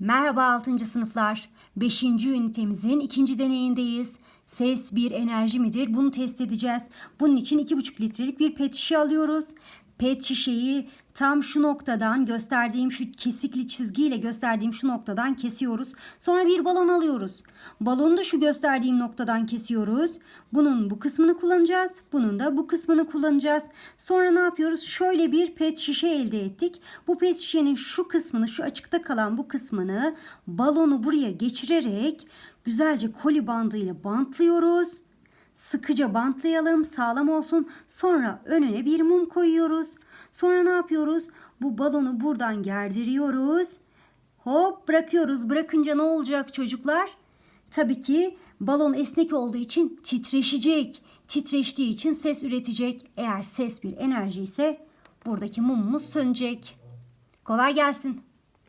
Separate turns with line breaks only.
Merhaba 6. sınıflar. 5. ünitemizin ikinci deneyindeyiz. Ses bir enerji midir? Bunu test edeceğiz. Bunun için 2,5 litrelik bir pet şişe alıyoruz. Pet şişeyi tam şu noktadan gösterdiğim şu kesikli çizgiyle gösterdiğim şu noktadan kesiyoruz. Sonra bir balon alıyoruz. Balonu da şu gösterdiğim noktadan kesiyoruz. Bunun bu kısmını kullanacağız. Bunun da bu kısmını kullanacağız. Sonra ne yapıyoruz? Şöyle bir pet şişe elde ettik. Bu pet şişenin şu kısmını, şu açıkta kalan bu kısmını balonu buraya geçirerek güzelce koli bandıyla bantlıyoruz. Sıkıca bantlayalım, sağlam olsun. Sonra önüne bir mum koyuyoruz. Sonra ne yapıyoruz? Bu balonu buradan gerdiriyoruz. Hop bırakıyoruz. Bırakınca ne olacak çocuklar? Tabii ki balon esnek olduğu için titreşecek. Titreştiği için ses üretecek. Eğer ses bir enerji ise buradaki mumumuz sönecek. Kolay gelsin.